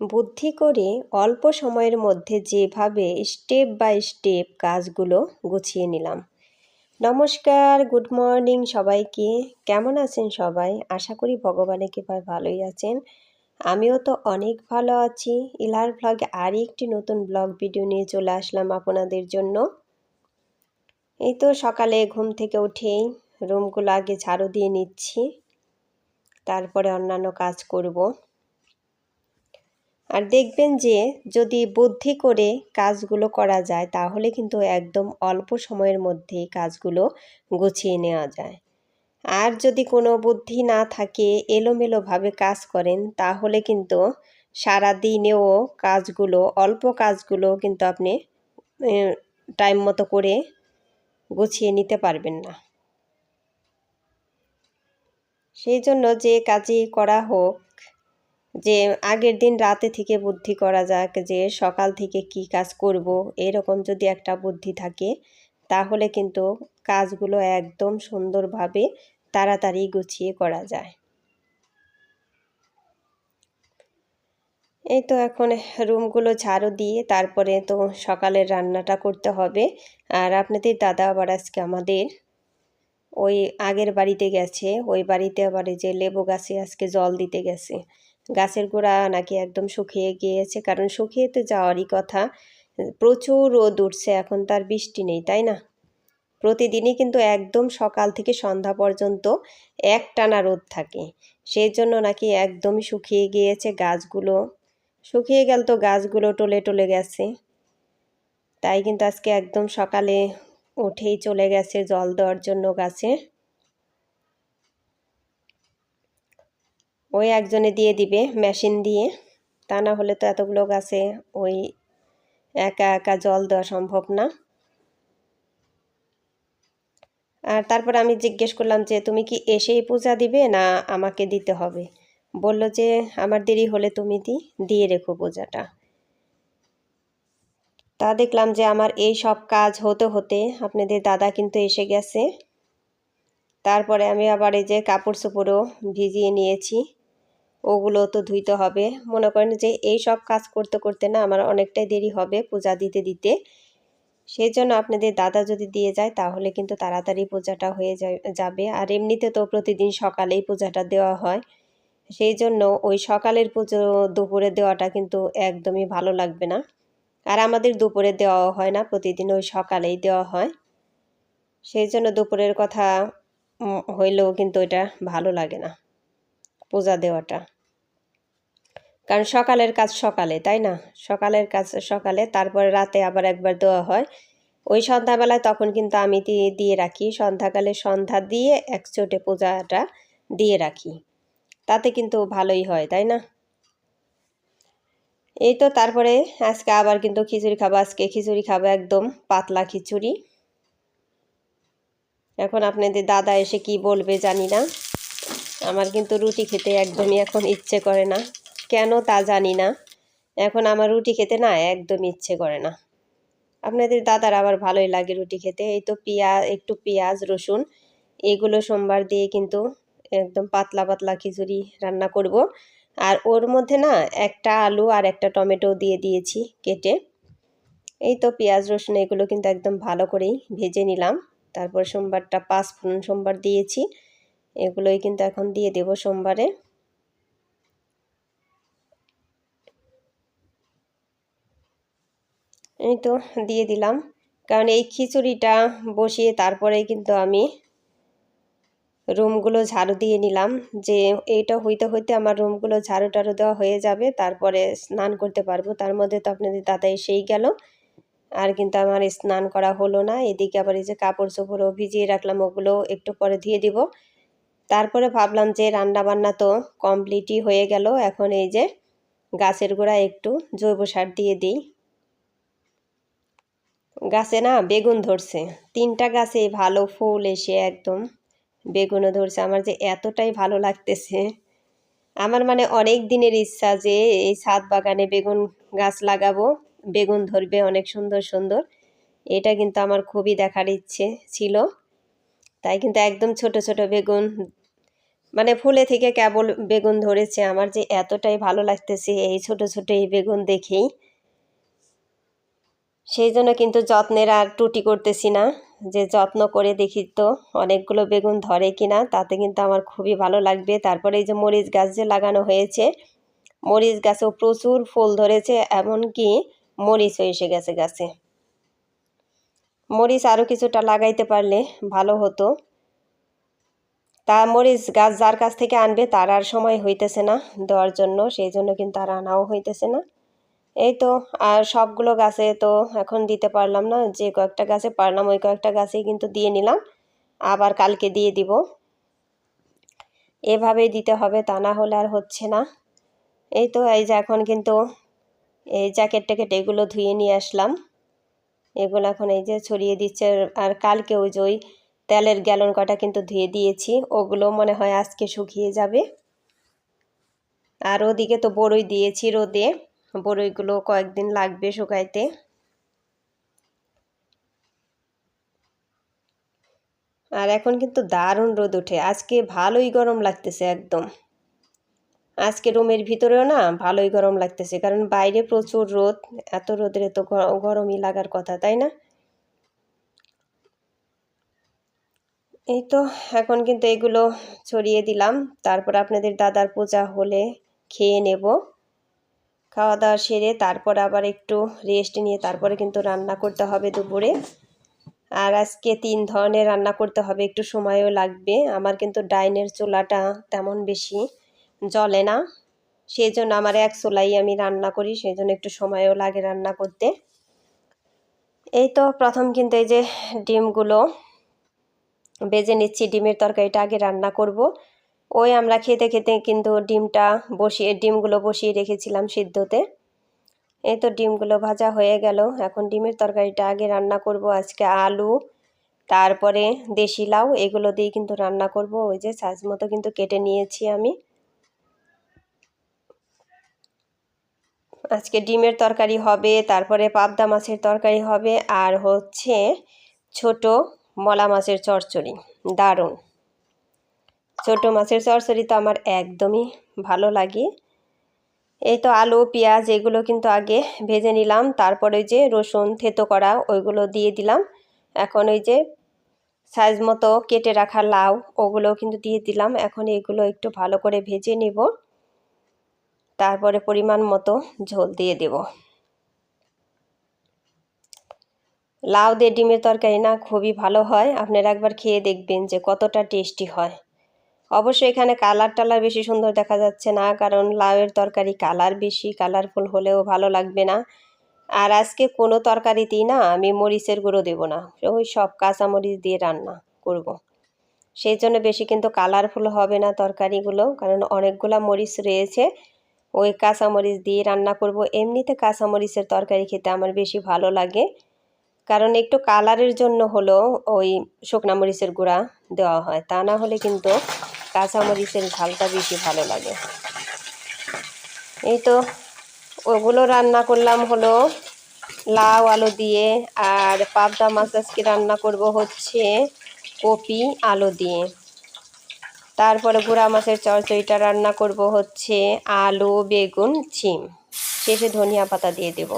বুদ্ধি করে অল্প সময়ের মধ্যে যেভাবে স্টেপ বাই স্টেপ কাজগুলো গুছিয়ে নিলাম। নমস্কার, গুড মর্নিং সবাইকে। কেমন আছেন সবাই? আশা করি ভগবানের কৃপায় ভালোই আছেন। আমিও তো অনেক ভালো আছি। ইলার ব্লগে আর একটি নতুন ব্লগ ভিডিও নিয়ে চলে আসলাম আপনাদের জন্য। এই তো সকালে ঘুম থেকে উঠেই রুমগুলো আগে ঝাড়ু দিয়ে নিচ্ছি। তারপরে অন্যান্য কাজ করব। আর দেখবেন যে যদি বুদ্ধি করে কাজগুলো করা যায়, তাহলে কিন্তু একদম অল্প সময়ের মধ্যেই কাজগুলো গুছিয়ে নেওয়া যায়। আর যদি কোনো বুদ্ধি না থাকে, এলোমেলোভাবে কাজ করেন, তাহলে কিন্তু সারা দিনেও কাজগুলো, অল্প কাজগুলো কিন্তু আপনি টাইম মতো করে গুছিয়ে নিতে পারবেন না। সেই জন্য যে কাজই করা হোক যে আগের দিন রাতে থেকে বুদ্ধি করা যাক যে সকাল থেকে কি কাজ করব, এরকম যদি একটা বুদ্ধি থাকে, তাহলে কিন্তু কাজগুলো একদম সুন্দরভাবে তাড়াতাড়ি গুছিয়ে করা যায়। এই তো এখন রুমগুলো ঝাড়ু দিয়ে তারপরে তো সকালের রান্নাটা করতে হবে। আর আপনাদের দাদা আবার আজকে আমাদের ওই আগের বাড়িতে গেছে, ওই বাড়িতে আবার যে লেবু গাছে আজকে জল দিতে গেছে। গাছের গোড়া নাকি একদম শুকিয়ে গিয়েছে, কারণ শুকিয়ে তো যাওয়ারই কথা। প্রচুর রোদ উঠছে, এখন তার বৃষ্টি নেই, তাই না? প্রতিদিনই কিন্তু একদম সকাল থেকে সন্ধ্যা পর্যন্ত এক টানা রোদ থাকে। সেই জন্য নাকি একদমই শুকিয়ে গিয়েছে গাছগুলো। শুকিয়ে গেল তো গাছগুলো টলে টলে গেছে। তাই কিন্তু আজকে একদম সকালে উঠেই চলে গেছে জল দেওয়ার জন্য গাছে। ওই একজনে দিয়ে দিবে মেশিন দিয়ে। তা না হলে তো এতগুলো গাছে ওই একা একা জল দেওয়া সম্ভব না। আর তারপর আমি জিজ্ঞেস করলাম যে, তুমি কি এসেই পূজা দিবে না আমাকে দিতে হবে? বলল যে, আমার দেরি হলে তুমি দি, দিয়ে রেখো পূজাটা। তা দেখলাম যে, আমার এই সব কাজ হতে হতে আপনাদের দাদা কিন্তু এসে গেছে। তারপরে আমি আবার এই যে কাপড় চোপড়ও ভিজিয়ে নিয়েছি। ওগুলো তো ধুইতে হবে। মনে করেন যে এই সব কাজ করতে করতে না আমার অনেকটাই দেরি হবে পূজা দিতে দিতে। সেই জন্য আপনাদের দাদা যদি দিয়ে যায় তাহলে কিন্তু তাড়াতাড়ি পূজাটা হয়ে যাবে। আর এমনিতে তো প্রতিদিন সকালেই পূজাটা দেওয়া হয়। সেই জন্য ওই সকালের পুজো দুপুরে দেওয়াটা কিন্তু একদমই ভালো লাগবে না। আর আমাদের দুপুরে দেওয়া হয় না, প্রতিদিন ওই সকালেই দেওয়া হয়। সেই জন্য দুপুরের কথা হইলেও কিন্তু এটা ভালো লাগে না, পূজা দেওয়াটা। কারণ সকালের কাজ সকালে, তাই না? সকালের কাজ সকালে, তারপরে রাতে আবার একবার দেওয়া হয়। ওই সন্ধ্যাবেলায় তখন কিন্তু আমি দিয়ে রাখি। সন্ধ্যাকালে সন্ধ্যা দিয়ে একচোটে পূজাটা দিয়ে রাখি। তাতে কিন্তু ভালোই হয়, তাই না? এই তো তারপরে আজকে আবার কিন্তু খিচুড়ি খাব। আজকে খিচুড়ি খাব একদম পাতলা খিচুড়ি। এখন আপনাদের দাদা এসে কি বলবে জানি না। আমার কিন্তু রুটি খেতে একদমই এখন ইচ্ছে করে না। কেন তা জানি না। এখন আমার রুটি খেতে না একদম ইচ্ছে করে না। আপনাদের দাদার আবার ভালোই লাগে রুটি খেতে। এই তো পেঁয়াজ একটু পেঁয়াজ, রসুন, এগুলো সোমবার দিয়ে কিন্তু একদম পাতলা পাতলা খিচুড়ি রান্না করব। আর ওর মধ্যে না একটা আলু আর একটা টমেটো দিয়ে দিয়েছি কেটে। এই তো পেঁয়াজ, রসুন এগুলো কিন্তু একদম ভালো করেই ভেজে নিলাম। তারপর সোমবারটা পাঁচ ফোড়ন সোমবার দিয়েছি। এগুলোই কিন্তু এখন দিয়ে দেব সোমবারে। এই তো দিয়ে দিলাম। কারণ এই খিচুড়িটা বসিয়ে তারপরে কিন্তু আমি রুমগুলো ঝাড়ু দিয়ে নিলাম। যে এইটা হইতে হইতে আমার রুমগুলো ঝাড়ু টাড়ু দেওয়া হয়ে যাবে, তারপরে স্নান করতে পারব। তার মধ্যে তো আপনাদের দাদা এসেই গেল। আর কিন্তু আমার স্নান করা হলো না। এদিকে আবার এই যে কাপড় চোপড়ও ভিজিয়ে রাখলাম, ওগুলো একটু পরে দিয়ে দিব। তারপরে ভাবলাম যে রান্না বান্না তো কমপ্লিটই হয়ে গেল। এখন এই যে গাছের গোড়া একটু জৈব সার দিয়ে দিই। গাছে না বেগুন ধরছে। তিনটা গাছে ভালো ফুল এসে একদম বেগুনও ধরছে। আমার যে এতটাই ভালো লাগতেছে। আমার মানে অনেক দিনের ইচ্ছা যে এই ছাদ বাগানে বেগুন গাছ লাগাবো। বেগুন ধরবে অনেক সুন্দর সুন্দর। এটা কিন্তু আমার খুবই দেখার ইচ্ছে ছিল। তাই কিন্তু একদম ছোট ছোট বেগুন মানে ফুলে থেকে কেবল বেগুন ধরেছে। আমার যে এতটাই ভালো লাগতেছে এই ছোট ছোট এই বেগুন দেখেই। সেই জন্য কিন্তু যত্নের আর টুটি করতেছি না। যে যত্ন করে দেখি তো অনেকগুলো বেগুন ধরে কিনা, তাতে কিন্তু আমার খুবই ভালো লাগবে। তারপরে এই যে মরিচ গাছ যে লাগানো হয়েছে, মরিচ গাছেও প্রচুর ফুল ধরেছে, এমনকি মরিচও এসে গেছে গাছে। মরিচ আরও কিছুটা লাগাইতে পারলে ভালো হতো। তা মরিচ গাছ যার কাছ থেকে আনবে তার আর সময় হইতেছে না দেওয়ার জন্য, সেই জন্য কিন্তু আর আনাও হইতেছে না। এই তো, আর সবগুলো গাছে তো এখন দিতে পারলাম না, যে কয়েকটা গাছে পারলাম, ওই কয়েকটা গাছেই কিন্তু দিয়ে নিলাম, আবার কালকে দিয়ে দিব। এভাবেই দিতে হবে, তা না হলে আর হচ্ছে না। এই তো, এই যে এখন কিন্তু এই জ্যাকেট ট্যাকেট এগুলো ধুয়ে নিয়ে আসলাম। এগুলো এখন এই যে ছড়িয়ে দিচ্ছে, আর কালকে ওই যে ওই তেলের গ্যালন কটা কিন্তু ধুয়ে দিয়েছি, ওগুলো মনে হয় আজকে শুকিয়ে যাবে। আর ওদিকে তো বড়ই দিয়েছি রোদে। বড়ইগুলো কয়েকদিন লাগবে শুকাইতে। আর এখন কিন্তু দারুণ রোদ ওঠে। আজকে ভালোই গরম লাগতেছে একদম। আজকে রুমের ভিতরেও না ভালোই গরম লাগতেছে, কারণ বাইরে প্রচুর রোদ, এত রোদের তো গরমই লাগার কথা, তাই না? এই তো এখন কিন্তু এগুলো ছড়িয়ে দিলাম। তারপর আপনাদের দাদার পূজা হলে খেয়ে নেব। খাওয়া দাওয়া সেরে তারপর আবার একটু রেস্ট নিয়ে তারপরে কিন্তু রান্না করতে হবে দুপুরে। আর আজকে তিন ধরনের রান্না করতে হবে, একটু সময়ও লাগবে। আমার কিন্তু ডাইনের চুলাটা তেমন বেশি জলে না। সেই জন্য আমার এক চুলাই আমি রান্না করি সেই জন্য একটু সময়ও লাগে রান্না করতে। এই তো প্রথম কিন্তু এই যে ডিমগুলো বেজে নিচ্ছি, ডিমের তরকারিটা আগে রান্না করব। ওই আমরা খেতে খেতে কিন্তু ডিমটা বসিয়ে, ডিমগুলো বসিয়ে রেখেছিলাম সিদ্ধতে। এই তো ডিমগুলো ভাজা হয়ে গেল। এখন ডিমের তরকারিটা আগে রান্না করব, আজকে আলু, তারপরে দেশি লাউ, এগুলো দিয়ে কিন্তু রান্না করব। ওই যে সাইজ মতো কিন্তু কেটে নিয়েছি আমি। আজকে ডিমের তরকারি হবে, তারপরে পাবদা মাছের তরকারি হবে, আর হচ্ছে ছোট মলা মাছের চরচড়ি দারুণ। ছোট মাছের চরচড়ি তো আমার একদমই ভালো লাগে। এই তো আলু, পেঁয়াজ এগুলো কিন্তু আগে ভেজে নিলাম, তারপরে যে রসুন, থেতো করা ওইগুলো দিয়ে দিলাম। এখন ওই যে সাইজ মতো কেটে রাখা লাউ ওগুলো কিন্তু দিয়ে দিলাম। এখন এগুলো একটু ভালো করে ভেজে নিব। তারপরে পরিমাণ মতো ঝোল দিয়ে দেব। লাউ দিয়ে ডিমের তরকারি না খুবই ভালো হয়। আপনারা একবার খেয়ে দেখবেন যে কতটা টেস্টি হয়। অবশ্যই এখানে কালার টালার বেশি সুন্দর দেখা যাচ্ছে না, কারণ লাউয়ের তরকারি কালার বেশি কালারফুল হলেও ভালো লাগবে না আর আজকে কোনো তরকারিতেই না আমি মরিচের গুঁড়ো দেব না, ওই সব কাঁচা মরিচ দিয়ে রান্না করব। সেই জন্য বেশি কিন্তু কালারফুল হবে না তরকারিগুলো, কারণ অনেকগুলা মরিচ রয়েছে, ওই কাঁচামরিচ দিয়ে রান্না করব এমনিতে কাঁচামরিচের তরকারি খেতে আমার বেশি ভালো লাগে, কারণ একটু কালারের জন্য হলো ওই শুকনা মরিচের গুঁড়া দেওয়া হয়, তা না হলে কিন্তু কাঁচামরিচের ঝালটা বেশি ভালো লাগে। এই তো, ওগুলো রান্না করলাম হলো লাউ, আলু দিয়ে, আর পাবদা মাছ আজকে রান্না করব হচ্ছে কপি, আলু দিয়ে। তারপরে গুঁড়া মাছের চরচড়িটা রান্না করব হচ্ছে আলু, বেগুন, ছিম। শেষে ধনিয়া পাতা দিয়ে দেব।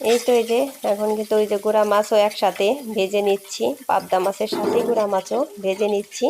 এই তো এই যে, এখন কিন্তু ওই যে গুঁড়া মাছও একসাথে ভেজে নিচ্ছি, পাবদা মাছের সাথে গুঁড়া মাছও ভেজে নিচ্ছি।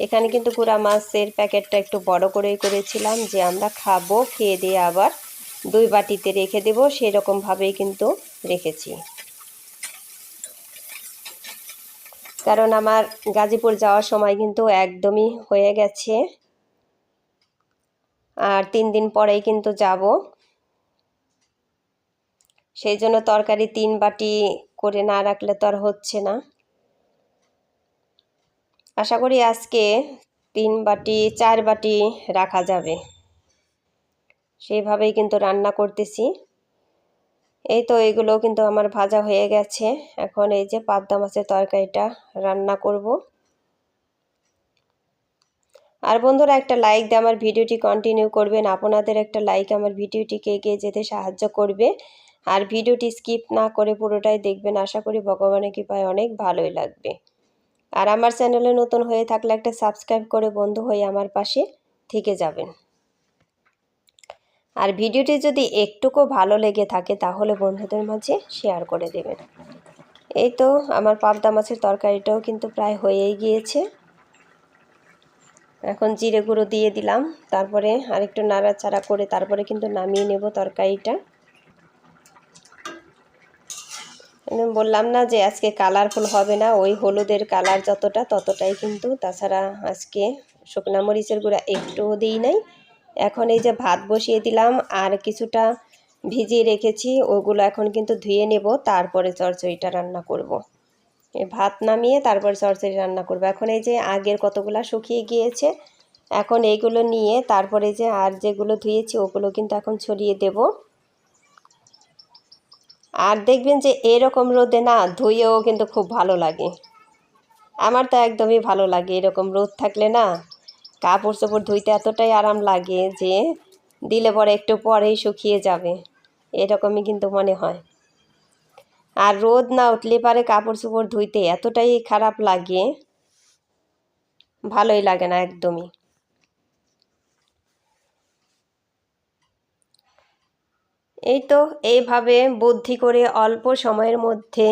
এখানে কিন্তু গুঁড়া মাছের প্যাকেটটা একটু বড় করেই করেছিলাম যে আমরা খাব, খেয়ে দিয়ে আবার দুই বাটিতে রেখে দেব সেই সেরকমভাবেই কিন্তু রেখেছি। কারণ আমার গাজীপুর যাওয়ার সময় কিন্তু একদমই হয়ে গেছে। আর তিন দিন পরেই কিন্তু যাব। সেই জন্য তরকারি তিন বাটি করে না রাখলে তো আর হচ্ছে না। আশা করি আজকে তিন বাটি, চার বাটি রাখা যাবে। সেইভাবেই কিন্তু রান্না করতেছি। এই তো এগুলো কিন্তু আমার ভাজা হয়ে গেছে। এখন এই যে পাবদা মাছের তরকারিটা রান্না করব। আর বন্ধুরা একটা লাইক দিয়ে আমার ভিডিওটি কন্টিনিউ করবেন। আপনাদের একটা লাইক আমার ভিডিওটিকে এগিয়ে যেতে সাহায্য করবে। আর ভিডিওটি স্কিপ না করে পুরোটাই দেখবেন। আশা করি ভগবানের কৃপায় অনেক ভালোই লাগবে। আর আমার চ্যানেলে নতুন হয়ে থাকলে একটা সাবস্ক্রাইব করে বন্ধু হয়ে আমার পাশে থেকে যাবেন। আর ভিডিওটি যদি একটুকু ভালো লেগে থাকে তাহলে বন্ধুদের মাঝে শেয়ার করে দেবেন। এই তো আমার পাবদা মাছের তরকারিটাও কিন্তু প্রায় হয়েই গিয়েছে। এখন জিরে গুঁড়ো দিয়ে দিলাম, তারপরে আরেকটু নাড়াচাড়া করে তারপরে কিন্তু নামিয়ে নেব তরকারিটা। বললাম না যে আজকে কালারফুল হবে না, ওই হলুদের কালার যতটা ততটাই কিন্তু। তাছাড়া আজকে শুকনা মরিচের গুঁড়া একটুও দিই নাই। এখন এই যে ভাত বসিয়ে দিলাম, আর কিছুটা ভিজিয়ে রেখেছি, ওগুলো এখন কিন্তু ধুয়ে নেব, তারপরে চরচড়িটা রান্না করব। ভাত নামিয়ে তারপরে চরচড়ি রান্না করব। এখন এই যে আগের কতগুলা শুকিয়ে গিয়েছে, এখন এইগুলো নিয়ে তারপরে যে আর যেগুলো ধুয়েছি, ওগুলো কিন্তু এখন ছড়িয়ে দেব। আর দেখবেন যে এরকম রোদে না ধুয়েও কিন্তু খুব ভালো লাগে। আমার তো একদমই ভালো লাগে এরকম রোদ থাকলে না কাপড় চোপড় ধুইতে এতটাই আরাম লাগে যে দিলে পরে একটু পরেই শুকিয়ে যাবে, এরকমই কিন্তু মনে হয়। আর রোদ না উঠলে পারে কাপড় চোপড় ধুইতে এতটাই খারাপ লাগে, ভালোই লাগে না একদমই। এই তো এইভাবে বুদ্ধি করে অল্প সময়ের মধ্যে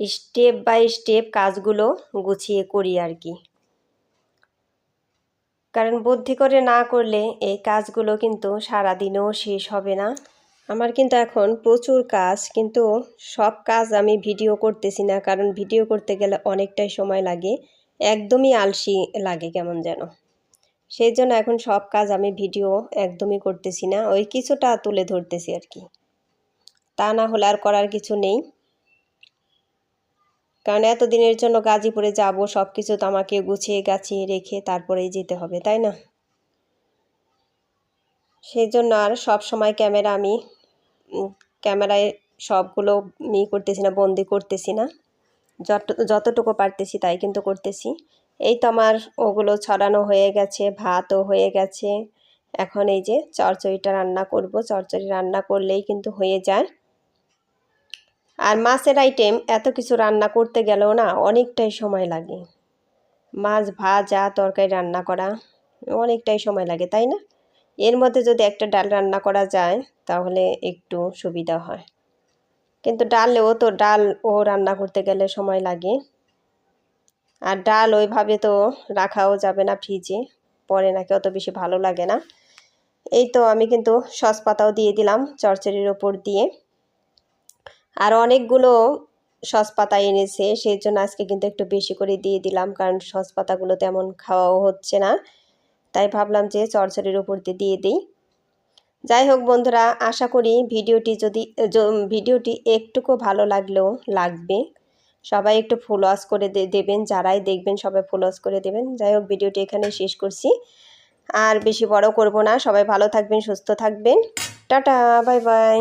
স্টেপ বাই স্টেপ কাজগুলো গুছিয়ে করি আর কি। কারণ বুদ্ধি করে না করলে এই কাজগুলো কিন্তু সারাদিনও শেষ হবে না। আমার কিন্তু এখন প্রচুর কাজ, কিন্তু সব কাজ আমি ভিডিও করতেছি না, কারণ ভিডিও করতে গেলে অনেকটাই সময় লাগে। একদমই আলসি লাগে কেমন যেন। সেই জন্য এখন সব কাজ আমি ভিডিও একদমই করতেছি না, ওই কিছুটা তুলে ধরতেছি আর কি। তা না হলে আর করার কিছু নেই। কারণ এতদিনের জন্য গাজীপুরে যাব সব কিছু তো আমাকে গুছিয়ে গাছিয়ে রেখে তারপরেই যেতে হবে, তাই না? সেই জন্য আর সব সময় ক্যামেরা আমি ক্যামেরায় সবগুলো ই করতেছি না, বন্দি করতেছি না। যত, যতটুকু পারতেছি তাই কিন্তু করতেছি। এই তো আমার ওগুলো ছড়ানো হয়ে গেছে, ভাতও হয়ে গেছে। এখন এই যে চরচড়িটা রান্না করব। চরচড়ি রান্না করলেই কিন্তু হয়ে যায়। আর মাছের আইটেম এত কিছু রান্না করতে গেলেও না অনেকটাই সময় লাগে। মাছ ভাজা, তরকারি রান্না করা অনেকটাই সময় লাগে, তাই না? এর মধ্যে যদি একটা ডাল রান্না করা যায় তাহলে একটু সুবিধা হয়। কিন্তু ডালেও তো ডাল ও রান্না করতে গেলে সময় লাগে। আর ডাল ওইভাবে তো রাখাও যাবে না ফ্রিজে, পরে নাকি অত বেশি ভালো লাগে না। এই তো আমি কিন্তু সস পাতাও দিয়ে দিলাম চরচড়ির ওপর দিয়ে। আর অনেকগুলো সস পাতা এনেছে, সেই জন্য আজকে কিন্তু একটু বেশি করে দিয়ে দিলাম, কারণ সস পাতাগুলো তেমন খাওয়াও হচ্ছে না। তাই ভাবলাম যে চরচড়ির ওপর দিয়ে দিয়ে দিই। যাই হোক বন্ধুরা, আশা করি ভিডিওটি যদি, ভিডিওটি একটুকু ভালো লাগলেও লাগবে। সবাই একটু ফলোয়াস করে দেবেন, যারাই দেখবেন সবাই ফলোয়াস করে দেবেন। যাই হোক, ভিডিওটি এখানে শেষ করছি। আর বেশি বড় করব না। সবাই ভালো থাকবেন, সুস্থ থাকবেন। Tata bye bye